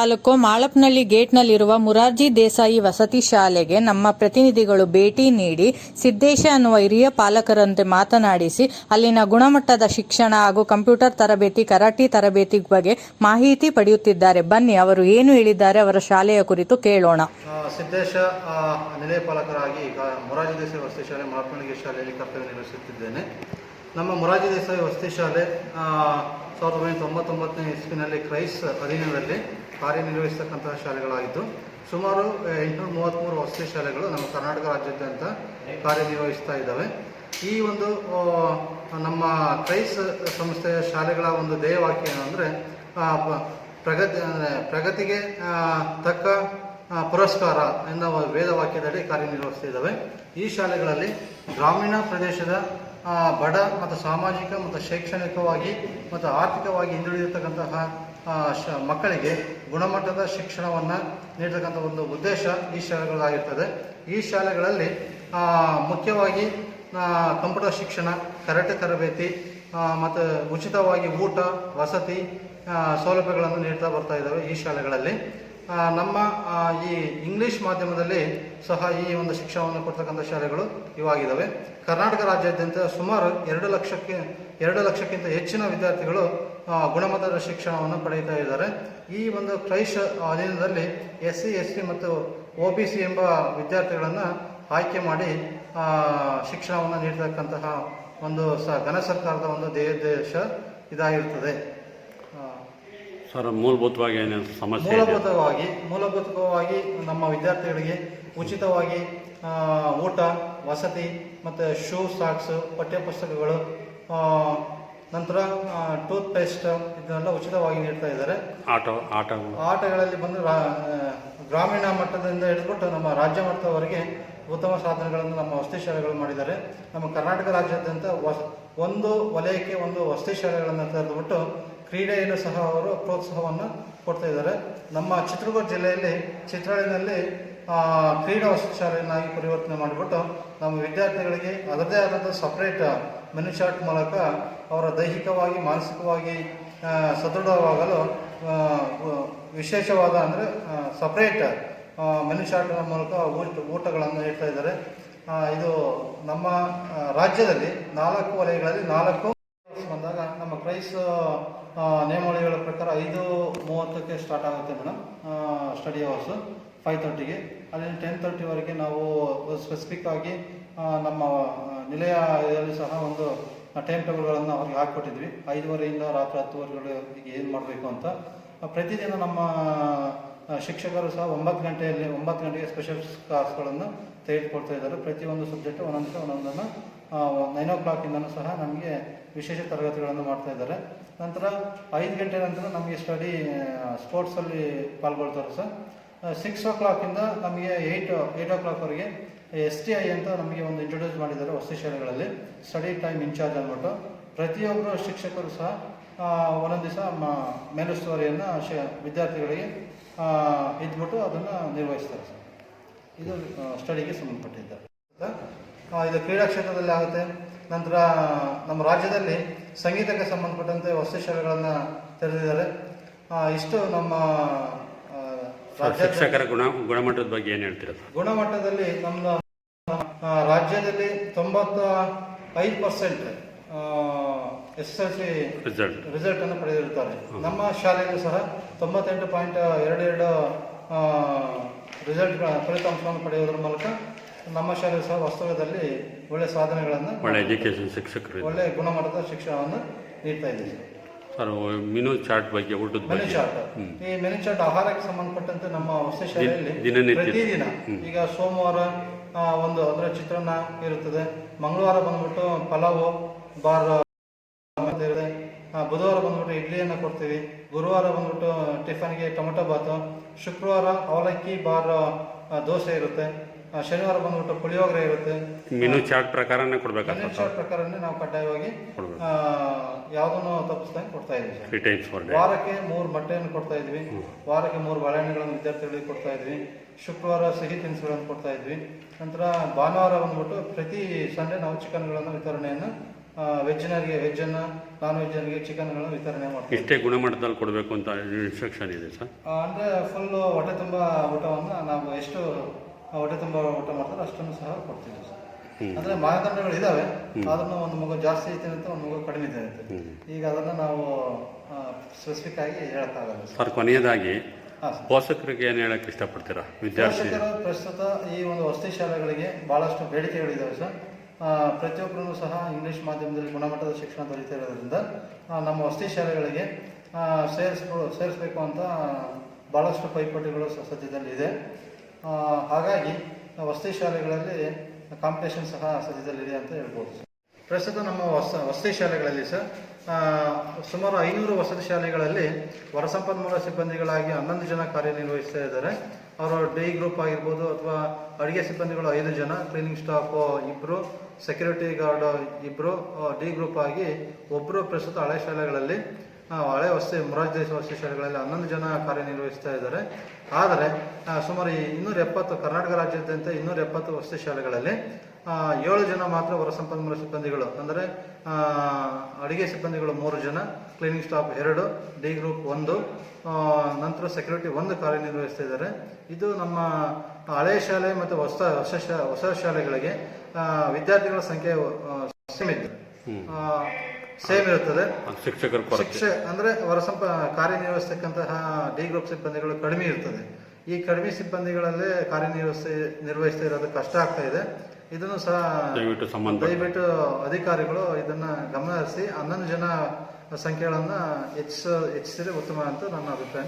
ತಾಲೂಕು ಮಾಳಪ್ನಳ್ಳಿ ಗೇಟ್ನಲ್ಲಿರುವ ಮುರಾರ್ಜಿ ದೇಸಾಯಿ ವಸತಿ ಶಾಲೆಗೆ ನಮ್ಮ ಪ್ರತಿನಿಧಿಗಳು ಭೇಟಿ ನೀಡಿ ಸಿದ್ದೇಶ ಅನ್ನುವ ಹಿರಿಯ ಪಾಲಕರಂತೆ ಮಾತನಾಡಿಸಿ, ಅಲ್ಲಿನ ಗುಣಮಟ್ಟದ ಶಿಕ್ಷಣ ಹಾಗೂ ಕಂಪ್ಯೂಟರ್ ತರಬೇತಿ, ಕರಾಟಿ ತರಬೇತಿ ಬಗ್ಗೆ ಮಾಹಿತಿ ಪಡೆಯುತ್ತಿದ್ದಾರೆ. ಬನ್ನಿ, ಅವರು ಏನು ಹೇಳಿದ್ದಾರೆ ಅವರ ಶಾಲೆಯ ಕುರಿತು ಕೇಳೋಣ. ಸಿದ್ದೇಶ ನಿಲಯ ಪಾಲಕರಾಗಿ ಮೊರಾರ್ಜಿ ದೇಸಾಯಿ ವಸತಿ ಶಾಲೆ, ಮಾಳಪ್ನಳ್ಳಿ ಶಾಲೆಯಲ್ಲಿ ಕರ್ತವ್ಯ ನಿರ್ವಹಿಸುತ್ತಿದ್ದೇನೆ. ನಮ್ಮ ಮೊರಾಜಿ ದೇಸಾಯಿ ವಸತಿ ಶಾಲೆ ಸಾವಿರದ ಒಂಬೈನೂರ ತೊಂಬತ್ತೊಂಬತ್ತನೇ ಇಸ್ವಿನಲ್ಲಿ ಕ್ರೈಸ್ ಅಧೀನದಲ್ಲಿ ಕಾರ್ಯನಿರ್ವಹಿಸತಕ್ಕಂತಹ ಶಾಲೆಗಳಾಗಿದ್ದು, ಸುಮಾರು ಎಂಟುನೂರ ಮೂವತ್ತ್ಮೂರು ವಸತಿ ಶಾಲೆಗಳು ನಮ್ಮ ಕರ್ನಾಟಕ ರಾಜ್ಯಾದ್ಯಂತ ಕಾರ್ಯನಿರ್ವಹಿಸ್ತಾ ಇದ್ದಾವೆ. ಈ ಒಂದು ನಮ್ಮ ಕ್ರೈಸ್ ಸಂಸ್ಥೆಯ ಶಾಲೆಗಳ ಒಂದು ಧ್ಯೇಯವಾಕ್ಯ ಏನಂದರೆ ಪ್ರಗತಿ ಪ್ರಗತಿಗೆ ತಕ್ಕ ಪುರಸ್ಕಾರ ಎನ್ನುವ ವೇದವಾಕ್ಯದಡಿ ಕಾರ್ಯನಿರ್ವಹಿಸ್ತಿದ್ದಾವೆ ಈ ಶಾಲೆಗಳಲ್ಲಿ ಗ್ರಾಮೀಣ ಪ್ರದೇಶದ ಬಡ ಮತ್ತು ಸಾಮಾಜಿಕ ಮತ್ತು ಶೈಕ್ಷಣಿಕವಾಗಿ ಮತ್ತು ಆರ್ಥಿಕವಾಗಿ ಹಿಂದುಳಿದಿರ್ತಕ್ಕಂತಹ ಶ, ಮಕ್ಕಳಿಗೆ ಗುಣಮಟ್ಟದ ಶಿಕ್ಷಣವನ್ನು ನೀಡತಕ್ಕಂಥ ಒಂದು ಉದ್ದೇಶ ಈ ಶಾಲೆಗಳಾಗಿರ್ತದೆ. ಈ ಶಾಲೆಗಳಲ್ಲಿ ಮುಖ್ಯವಾಗಿ ಕಂಪ್ಯೂಟರ್ ಶಿಕ್ಷಣ, ಕರಾಟೆ ತರಬೇತಿ ಮತ್ತು ಉಚಿತವಾಗಿ ಊಟ, ವಸತಿ ಸೌಲಭ್ಯಗಳನ್ನು ನೀಡ್ತಾ ಬರ್ತಾ ಇದ್ದಾವೆ ಈ ಶಾಲೆಗಳಲ್ಲಿ. ನಮ್ಮ ಈ ಇಂಗ್ಲಿಷ್ ಮಾಧ್ಯಮದಲ್ಲಿ ಸಹ ಈ ಒಂದು ಶಿಕ್ಷಣವನ್ನು ಕೊಡ್ತಕ್ಕಂಥ ಶಾಲೆಗಳು ಇವಾಗಿದ್ದಾವೆ ಕರ್ನಾಟಕ ರಾಜ್ಯಾದ್ಯಂತ ಸುಮಾರು ಎರಡು ಲಕ್ಷಕ್ಕೆ, ಎರಡು ಲಕ್ಷಕ್ಕಿಂತ ಹೆಚ್ಚಿನ ವಿದ್ಯಾರ್ಥಿಗಳು ಗುಣಮಟ್ಟದ ಶಿಕ್ಷಣವನ್ನು ಪಡೆಯುತ್ತಾ ಇದ್ದಾರೆ. ಈ ಒಂದು ಕ್ರೈಶ ಅಧೀನದಲ್ಲಿ ಎಸ್ ಸಿ ಎಸ್ ಟಿ ಮತ್ತು ಒ ಬಿ ಸಿ ಎಂಬ ವಿದ್ಯಾರ್ಥಿಗಳನ್ನು ಆಯ್ಕೆ ಮಾಡಿ ಶಿಕ್ಷಣವನ್ನು ನೀಡತಕ್ಕಂತಹ ಒಂದು ಸ ಘನ ಸರ್ಕಾರದ ಒಂದು ಧ್ಯೇಯೋದ್ದೇಶ ಇದಾಗಿರುತ್ತದೆ ಸರ್ ಮೂಲಭೂತವಾಗಿ ಏನೇನು ಸಮಸ್ಯೆ ಇದೆ? ಮೂಲಭೂತವಾಗಿ ಮೂಲಭೂತವಾಗಿ ನಮ್ಮ ವಿದ್ಯಾರ್ಥಿಗಳಿಗೆ ಉಚಿತವಾಗಿ ಆ, ಊಟ ವಸತಿ ಮತ್ತು ಶೂ ಸಾಕ್ಸ್ ಪಠ್ಯಪುಸ್ತಕಗಳು ಆ, ನಂತರ ಟೂತ್ ಪೇಸ್ಟ್ ಇದನ್ನೆಲ್ಲ ಉಚಿತವಾಗಿ ನೀಡ್ತಾ ಇದ್ದಾರೆ. ಆಟೋ ಆಟಗಳು. ಆಟಗಳಲ್ಲಿ ಬಂದು ರಾ- ಗ್ರಾಮೀಣ ಮಟ್ಟದಿಂದ ಹಿಡಿದ್ಬಿಟ್ಟು ನಮ್ಮ ರಾಜ್ಯ ಮಟ್ಟದವರೆಗೆ ಉತ್ತಮ ಸಾಧನೆಗಳನ್ನು ನಮ್ಮ ವಸತಿ ಶಾಲೆಗಳು ಮಾಡಿದ್ದಾರೆ. ನಮ್ಮ ಕರ್ನಾಟಕ ರಾಜ್ಯಾದ್ಯಂತ ವಸ್ ಒಂದು ವಲಯಕ್ಕೆ ಒಂದು ವಸತಿ ಶಾಲೆಗಳನ್ನು ತೆರೆದುಬಿಟ್ಟು ಕ್ರೀಡೆಯಲ್ಲೂ ಸಹ ಅವರು ಪ್ರೋತ್ಸಾಹವನ್ನು ಕೊಡ್ತಾ ಇದ್ದಾರೆ. ನಮ್ಮ ಚಿತ್ರದುರ್ಗ ಜಿಲ್ಲೆಯಲ್ಲಿ ಚಿತ್ರಹಳ್ಳಿನಲ್ಲಿ ಆ, ಕ್ರೀಡಾ ಶಾಲೆಯನ್ನಾಗಿ ಪರಿವರ್ತನೆ ಮಾಡಿಬಿಟ್ಟು ನಮ್ಮ ವಿದ್ಯಾರ್ಥಿಗಳಿಗೆ ಅದರದೇ ಆದಂಥ ಸಪ್ರೇಟ್ ಮೆನು ಚಾರ್ಟ್ ಮೂಲಕ ಅವರ ದೈಹಿಕವಾಗಿ ಮಾನಸಿಕವಾಗಿ ಸದೃಢವಾಗಲು ವಿಶೇಷವಾದ ಅಂದರೆ ಸಪ್ರೇಟ್ ಮೆನು ಮೂಲಕ ಊಟ ಊಟಗಳನ್ನು ಇಡ್ತಾ ಇದ್ದಾರೆ. ಇದು ನಮ್ಮ ರಾಜ್ಯದಲ್ಲಿ ನಾಲ್ಕು ವಲಯಗಳಲ್ಲಿ ನಾಲ್ಕು ಕ್ರೈಸ್ ನಿಯಮಾವಳಿಗಳ ಪ್ರಕಾರ ಐದು ಮೂವತ್ತಕ್ಕೆ ಸ್ಟಾರ್ಟ್ ಆಗುತ್ತೆ ಮೇಡಮ್. ಸ್ಟಡಿ ಅವರ್ಸು ಫೈವ್ ತರ್ಟಿಗೆ ಅಲ್ಲಿ ಟೆನ್ ತರ್ಟಿವರೆಗೆ ನಾವು ಸ್ಪೆಸಿಫಿಕ್ ಆಗಿ ನಮ್ಮ ನಿಲಯ ಇದರಲ್ಲಿ ಸಹ ಒಂದು ಟೈಮ್ ಟೇಬಲ್ಗಳನ್ನು ಅವ್ರಿಗೆ ಹಾಕ್ಕೊಟ್ಟಿದ್ವಿ. ಐದುವರೆಯಿಂದ ರಾತ್ರಿ ಹತ್ತುವರೆಗಳು ಈಗ ಏನು ಮಾಡಬೇಕು ಅಂತ. ಪ್ರತಿದಿನ ನಮ್ಮ ಶಿಕ್ಷಕರು ಸಹ ಒಂಬತ್ತು ಗಂಟೆಯಲ್ಲಿ, ಒಂಬತ್ತು ಗಂಟೆಗೆ ಸ್ಪೆಷಲ್ ಕ್ಲಾಸ್ಗಳನ್ನು ತೆಗೆದುಕೊಳ್ತಾ ಇದ್ದಾರೆ. ಪ್ರತಿಯೊಂದು ಸಬ್ಜೆಕ್ಟು ಒಂದೊಂದಕ್ಕೆ ಒಂದೊಂದನ್ನು ನೈನ್ ಓ ಕ್ಲಾಕಿಂದನೂ ಸಹ ನಮಗೆ ವಿಶೇಷ ತರಗತಿಗಳನ್ನು ಮಾಡ್ತಾ ಇದ್ದಾರೆ. ನಂತರ ಐದು ಗಂಟೆ ನಂತರ ನಮಗೆ ಸ್ಟಡಿ ಸ್ಪೋರ್ಟ್ಸಲ್ಲಿ ಪಾಲ್ಗೊಳ್ತಾರೆ ಸರ್. ಸಿಕ್ಸ್ ಓ ಕ್ಲಾಕಿಂದ ನಮಗೆ ಏಯ್ಟ್ ಏಯ್ಟ್ ಓ ಕ್ಲಾಕ್ವರೆಗೆ ಎಸ್ ಟಿ ಐ ಅಂತ ನಮಗೆ ಒಂದು ಇಂಟ್ರೊಡ್ಯೂಸ್ ಮಾಡಿದ್ದಾರೆ ವಸತಿ ಶಾಲೆಗಳಲ್ಲಿ. ಸ್ಟಡಿ ಟೈಮ್ ಇನ್ಚಾರ್ಜ್ ಅಂದ್ಬಿಟ್ಟು ಪ್ರತಿಯೊಬ್ಬರು ಶಿಕ್ಷಕರು ಸಹ ಒಂದೊಂದು ದಿವಸ ಮೇಲುಸ್ತುವಾರಿಯನ್ನು ಶ, ವಿದ್ಯಾರ್ಥಿಗಳಿಗೆ ಇದ್ಬಿಟ್ಟು ಅದನ್ನು ನಿರ್ವಹಿಸ್ತಾರೆ ಸರ್. ಇದು ಸ್ಟಡಿಗೆ ಸಂಬಂಧಪಟ್ಟಿದ್ದಾರೆ. ಇದು ಕ್ರೀಡಾ ಕ್ಷೇತ್ರದಲ್ಲಿ ಆಗುತ್ತೆ. ನಂತರ ನಮ್ಮ ರಾಜ್ಯದಲ್ಲಿ ಸಂಗೀತಕ್ಕೆ ಸಂಬಂಧಪಟ್ಟಂತೆ ವಸತಿ ಶಾಲೆಗಳನ್ನು ತೆರೆದಿದ್ದಾರೆ ಇಷ್ಟು ನಮ್ಮ ಶಿಕ್ಷಕರ ಗುಣ ಗುಣಮಟ್ಟದ ಬಗ್ಗೆ ಏನು ಹೇಳ್ತೀರಾ? ಗುಣಮಟ್ಟದಲ್ಲಿ ನಮ್ಮ ರಾಜ್ಯದಲ್ಲಿ ತೊಂಬತ್ತ ಐದು percent S L C result result ಅನ್ನು ಪಡೆದಿರುತ್ತಾರೆ. ನಮ್ಮ ಶಾಲೆಯಲ್ಲೂ ಸಹ ತೊಂಬತ್ತೆಂಟು ಪಾಯಿಂಟ್ ಎರಡು ಎರಡು ರಿಸಲ್ಟ್ ಫಲಿತಾಂಶವನ್ನು ಪಡೆಯುವುದರ ಮೂಲಕ ನಮ್ಮ ಶಾಲೆ ಸಹ ವಾಸ್ತವ್ಯದಲ್ಲಿ ಒಳ್ಳೆ ಸಾಧನೆಗಳನ್ನು ಒಳ್ಳೆ ಎಜುಕೇಶನ್ ಶಿಕ್ಷಕರು ಒಳ್ಳೆ ಗುಣಮಟ್ಟದ ಶಿಕ್ಷಣವನ್ನು ನೀಡ್ತಾ ಇದ್ದೀವಿ. ಸರ್ ಮೆನು ಚಾರ್ಟ್ ಬಗ್ಗೆ ಊಟದ ಮೆನು ಬಗ್ಗೆ. ಚಾರ್ಟ್. ಈ ಮೆನು ಚಾರ್ಟ್ ಆಹಾರಕ್ಕೆ ಸಂಬಂಧಪಟ್ಟಂತೆ ನಮ್ಮ ವಸತಿ ಶಾಲೆಯಲ್ಲಿ ದಿನನಿತ್ಯ. ಪ್ರತಿದಿನ ಹ್ಮ್. ಈಗ ಸೋಮವಾರ ಆ, ಒಂದು ಅದರ ಚಿತ್ರಾನ್ನ ಇರುತ್ತದೆ. ಮಂಗಳವಾರ ಬಂದ್ಬಿಟ್ಟು ಪಲಾವು ಬಾರ್ ಮತ್ತೆ ಇರುತ್ತೆ. ಆ, ಬುಧವಾರ ಬಂದ್ಬಿಟ್ಟು ಇಡ್ಲಿಯನ್ನು ಕೊಡ್ತೀವಿ. ಗುರುವಾರ ಬಂದ್ಬಿಟ್ಟು ಟಿಫನ್ಗೆ ಟೊಮೆಟೊ ಬಾತು. ಶುಕ್ರವಾರ ಅವಲಕ್ಕಿ ಬಾರ್ ಆ, ದೋಸೆ ಇರುತ್ತೆ. ಶನಿವಾರ ಬಂದ್ಬಿಟ್ಟು ಪುಳಿಯೋಗರೆ ಇರುತ್ತೆ. ಮಿನು ಚಾರ್ಟ್ ಪ್ರಕಾರನೇ ಕೊಡ್ಬೇಕಾಗ್ತದೆ. ಚಾರ್ಟ್ ಪ್ರಕಾರನೇ ನಾವು ಕಡ್ಡಾಯವಾಗಿ ಯಾವುದನ್ನು ತಪ್ಪಿಸ್ದಂಗೆ ಕೊಡ್ತಾ ಇದ್ದೀವಿ sir. Three times per day ವಾರಕ್ಕೆ ಮೂರು ಮೊಟ್ಟೆಯನ್ನು ಕೊಡ್ತಾ ಇದ್ವಿ. ವಾರಕ್ಕೆ ಮೂರು ಬಾಳೆಹಣ್ಣುಗಳನ್ನು ವಿದ್ಯಾರ್ಥಿಗಳಿಗೆ ಕೊಡ್ತಾ ಇದ್ವಿ. ಶುಕ್ರವಾರ ಸಿಹಿ ತಿನಿಸುಗಳನ್ನು ಕೊಡ್ತಾ ಇದ್ವಿ. ನಂತರ ಭಾನುವಾರ ಬಂದ್ಬಿಟ್ಟು ಪ್ರತಿ ಸಂಡೇ ನಾವು ಚಿಕನ್ಗಳನ್ನು ವಿತರಣೆಯನ್ನು ವೆಜ್ನರಿಗೆ ವೆಜ್ಜನ್ನು ನಾನ್ ವೆಜ್ಜರಿಗೆ ಚಿಕನ್ಗಳನ್ನು ವಿತರಣೆ ಮಾಡ್ತೀವಿ ಇಷ್ಟೇ ಗುಣಮಟ್ಟದಲ್ಲಿ ಕೊಡಬೇಕು ಅಂತ ಇನ್ಸ್ಟ್ರಕ್ಷನ್ ಇದೆ ಸರ್? ಅಂದ್ರೆ ಫುಲ್ ಹೊಟ್ಟೆ ತುಂಬ ಊಟವನ್ನು ನಾವು ಎಷ್ಟು ಹೊಟ್ಟೆ ತುಂಬ ಊಟ ಮಾಡ್ತಾರೆ ಅಷ್ಟನ್ನು ಸಹ ಕೊಡ್ತೀವಿ ಸರ್. ಅಂದ್ರೆ ಮಾನದಂಡಗಳು ಇದಾವೆ ಅದನ್ನು ಒಂದು ಮಗು ಜಾಸ್ತಿ ಐತೆ ಅಂತ ಒಂದು ಮಗು ಕಡಿಮೆ ಇದೆ ಅಂತ. ಈಗ ಅದನ್ನ ನಾವು ಸ್ಪೆಸಿಫಿಕ್ ಆಗಿ ಹೇಳಕ್ಕಾಗಲ್ಲ. ಸರ್ ಕೊನೆಯದಾಗಿ ಪೋಷಕರಿಗೆ ಏನು ಹೇಳಕ್ಕೆ ಇಷ್ಟಪಡ್ತೀರಾ ವಿದ್ಯಾರ್ಥಿಗಳು ಪ್ರಸ್ತುತ ಈ ಒಂದು ವಸತಿ ಶಾಲೆಗಳಿಗೆ ಬಹಳಷ್ಟು ಬೇಡಿಕೆಗಳಿದ್ದಾವೆ ಸರ್. ಪ್ರತಿಯೊಬ್ಬರೂ ಸಹ ಇಂಗ್ಲಿಷ್ ಮಾಧ್ಯಮದಲ್ಲಿ ಗುಣಮಟ್ಟದ ಶಿಕ್ಷಣ ದೊರೀತಾ ಇರೋದ್ರಿಂದ ನಮ್ಮ ವಸತಿ ಶಾಲೆಗಳಿಗೆ ಸೇರಿಸ್ಬೋ ಸೇರಿಸ್ಬೇಕು ಅಂತ ಭಾಳಷ್ಟು ಪೈಪೋಟಿಗಳು ಸದ್ಯದಲ್ಲಿ ಇದೆ ಹಾಗಾಗಿ ವಸತಿ ಶಾಲೆಗಳಲ್ಲಿ ಕಾಂಪಿಟೇಷನ್ ಸಹ ಸದ್ಯದಲ್ಲಿದೆ ಅಂತ ಹೇಳ್ಬೋದು. ಪ್ರಸ್ತುತ ನಮ್ಮ ವಸ ವಸತಿ ಶಾಲೆಗಳಲ್ಲಿ ಸರ್ ಸುಮಾರು ಐನೂರು ವಸತಿ ಶಾಲೆಗಳಲ್ಲಿ ವರಸಂಪನ್ಮೂಲ ಸಿಬ್ಬಂದಿಗಳಾಗಿ ಹನ್ನೊಂದು ಜನ ಕಾರ್ಯನಿರ್ವಹಿಸ್ತಾ ಇದ್ದಾರೆ. ಅವರು ಡೇ ಗ್ರೂಪ್ ಆಗಿರ್ಬೋದು ಅಥವಾ ಅಡುಗೆ ಸಿಬ್ಬಂದಿಗಳು ಐದು ಜನ, ಕ್ಲೀನಿಂಗ್ ಸ್ಟಾಫ್ ಇಬ್ಬರು ಸೆಕ್ಯೂರಿಟಿ ಗಾರ್ಡ್ ಇಬ್ಬರು ಡಿ ಗ್ರೂಪ್ ಆಗಿ ಒಬ್ಬರು ಪ್ರಸ್ತುತ ಹಳೆ ಶಾಲೆಗಳಲ್ಲಿ ಹಳೆ ವಸತಿ ಮೊರಾರ್ಜಿ ದೇಶ ವಸತಿ ಶಾಲೆಗಳಲ್ಲಿ ಹನ್ನೊಂದು ಜನ ಕಾರ್ಯನಿರ್ವಹಿಸ್ತಾ ಇದ್ದಾರೆ. ಆದರೆ ಸುಮಾರು ಇನ್ನೂರ ಎಪ್ಪತ್ತು ಕರ್ನಾಟಕ ರಾಜ್ಯಾದ್ಯಂತ ಇನ್ನೂರ ಎಪ್ಪತ್ತು ವಸತಿ ಶಾಲೆಗಳಲ್ಲಿ ಏಳು ಜನ ಮಾತ್ರ ಹೊರ ಸಂಪನ್ಮೂಲ ಸಿಬ್ಬಂದಿಗಳು. ಅಂದರೆ ಅಡುಗೆ ಸಿಬ್ಬಂದಿಗಳು ಮೂರು ಜನ ಕ್ಲೀನಿಂಗ್ ಸ್ಟಾಫ್ ಎರಡು ಡಿ ಗ್ರೂಪ್ ಒಂದು ನಂತರ ಸೆಕ್ಯೂರಿಟಿ ಒಂದು ಕಾರ್ಯನಿರ್ವಹಿಸ್ತಾ ಇದ್ದಾರೆ. ಇದು ನಮ್ಮ ಹಳೆ ಶಾಲೆ ಮತ್ತು ಹೊಸ ಹೊಸ ಹೊಸ ಶಾಲೆಗಳಿಗೆ ವಿದ್ಯಾರ್ಥಿಗಳ ಸಂಖ್ಯೆ ಆ, ಸೇಮ್ ಇರುತ್ತದೆ. ಶಿಕ್ಷಕರು ಶಿಕ್ಷೆ ಅಂದ್ರೆ ಸಂಪ ಕಾರ್ಯನಿರ್ವಹಿಸ್ತಕ್ಕಂತಹ ಡಿ ಗ್ರೂಪ್ ಸಿಬ್ಬಂದಿಗಳು ಕಡಿಮೆ ಇರ್ತದೆ. ಈ ಕಡಿಮೆ ಸಿಬ್ಬಂದಿಗಳಲ್ಲೇ ಕಾರ್ಯನಿರ್ವಹಿಸಿ ನಿರ್ವಹಿಸ್ತಾ ಇರೋದು ಕಷ್ಟ ಆಗ್ತಾ ಇದೆ. ಇದನ್ನು ಸಹ ದಯವಿಟ್ಟು ಸಂಬಂಧ ದಯವಿಟ್ಟು ಅಧಿಕಾರಿಗಳು ಇದನ್ನ ಗಮನ ಹರಿಸಿ ಹನ್ನೊಂದು ಜನ ಸಂಖ್ಯೆಗಳನ್ನ ಹೆಚ್ಚಿಸ ಹೆಚ್ಚಿಸಿದ್ರೆ ಉತ್ತಮ ಅಂತ ನನ್ನ ಅಭಿಪ್ರಾಯ.